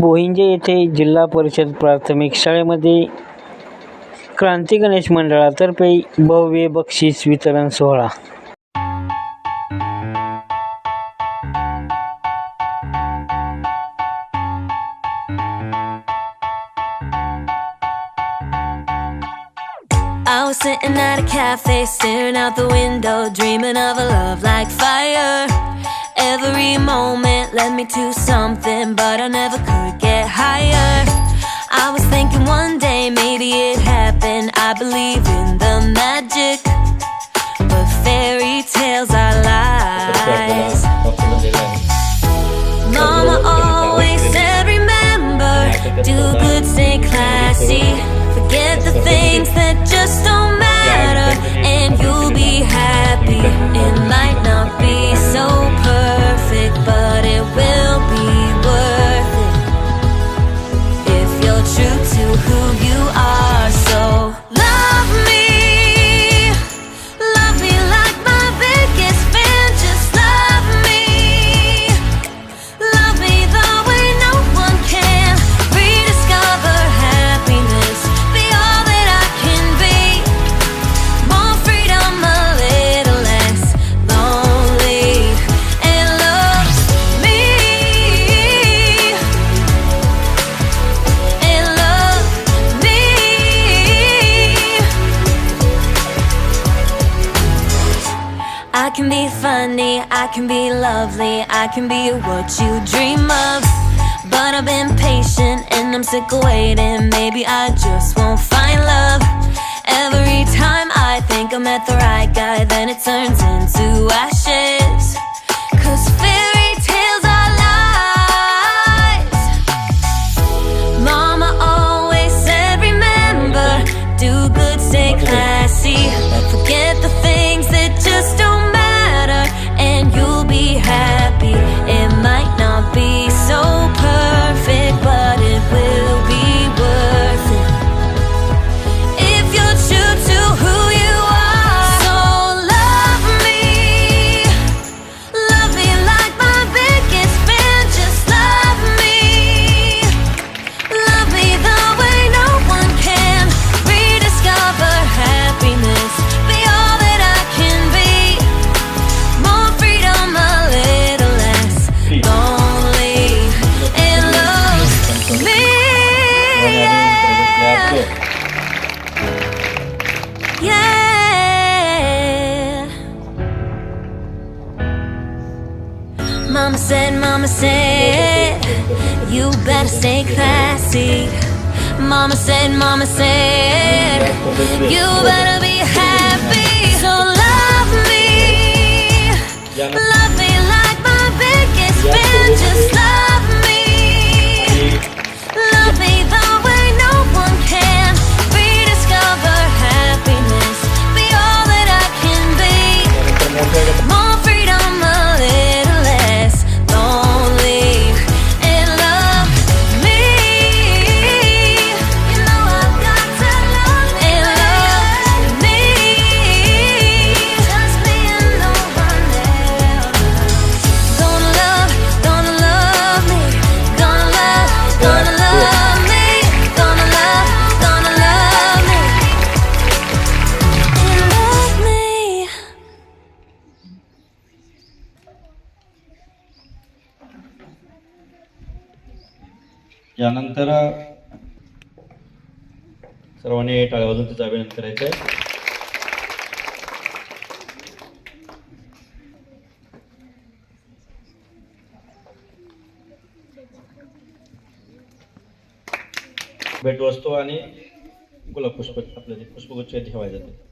बोहिंजे येथे जिल्हा परिषद प्राथमिक शाळेमध्ये क्रांती गणेश मंडळातर्फे भव्य बक्षीस वितरण सोहळा I was sitting at a cafe, staring out the window, dreaming of a love like fire. Every moment led me to something, but I never could get higher. I was thinking one day maybe it happened. I believe in the magic, I can be lovely, I can be what you dream of. But I've been patient and I'm sick of waiting. Maybe I just won't find love. Every time I think I met the right guy, then it turns into ashes. Cause fairy Yeah. Mama said, Mama said, you better stay classy. Mama said, Mama said, you better be happy. So love me, love me like my biggest fan. Just love यानंतर सर्वांनी टाळ्या वाजून तिचं अभिनंदन करायचं आहे. भेटवस्तू आणि गुलाब पुष्प आपल्या पुष्पगुच्छ ठेवायचे जाते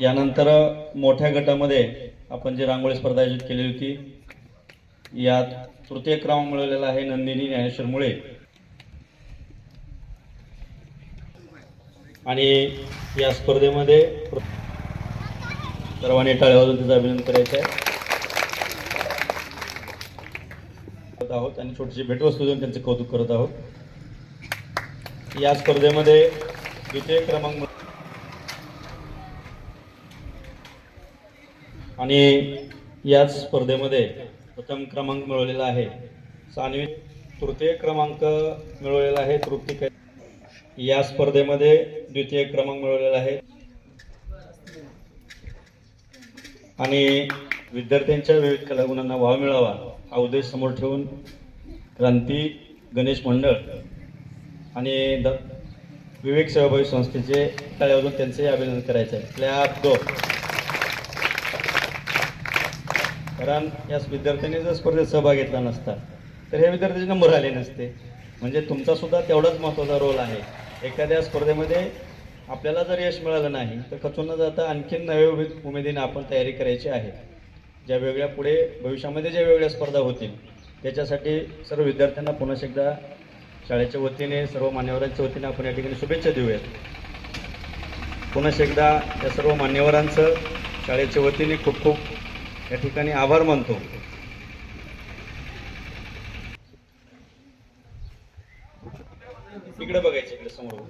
यानंतर मोठ्या गटामध्ये आपण जी रांगोळी स्पर्धा आयोजित केली होती यात तृतीय क्रमांक मिळवलेला आहे नंदिनी ज्ञानेश्वर मुळे आणि या स्पर्धेमध्ये सर्वांनी टाळ्या वाजून तिचं अभिनंदन करायचं आहे करत आहोत आणि छोटीशी भेटवस्तू देऊन त्यांचे कौतुक करत आहोत. या स्पर्धेमध्ये द्वितीय क्रमांक आणि याच स्पर्धेमध्ये प्रथम क्रमांक मिळवलेला आहे. सानवी तृतीय क्रमांक मिळवलेला आहे. तृप्ती या स्पर्धेमध्ये द्वितीय क्रमांक मिळवलेला आहे. आणि विद्यार्थ्यांच्या विविध कलागुणांना वाव मिळावा हा उद्देश समोर ठेवून क्रांती गणेश मंडळ आणि द विवेक सहभागी संस्थेचे टाळ्यावरून त्यांचे अभिनंदन करायचं आहे क्लॅप दो कारण या विद्यार्थ्यांनी जर स्पर्धेत सहभाग घेतला नसता तर हे विद्यार्थ्याचे नंबर आले नसते. म्हणजे तुमचा सुद्धा तेवढाच महत्त्वाचा रोल आहे. एखाद्या स्पर्धेमध्ये आपल्याला जर यश मिळालं नाही तर खचून न जाता आणखीन नव्या उमेद उमेदीने आपण तयारी करायची आहे. ज्या वेगळ्या पुढे भविष्यामध्ये ज्या वेगळ्या स्पर्धा होतील त्याच्यासाठी सर्व विद्यार्थ्यांना पुन्हा एकदा शाळेच्या वतीने सर्व मान्यवरांच्या वतीने आपण या ठिकाणी शुभेच्छा देऊयात पुन्हा एकदा या सर्व मान्यवरांचं शाळेच्या वतीने खूप खूप या ठिकाणी आभार मानतो. इकडे बघायचं इकडे समोर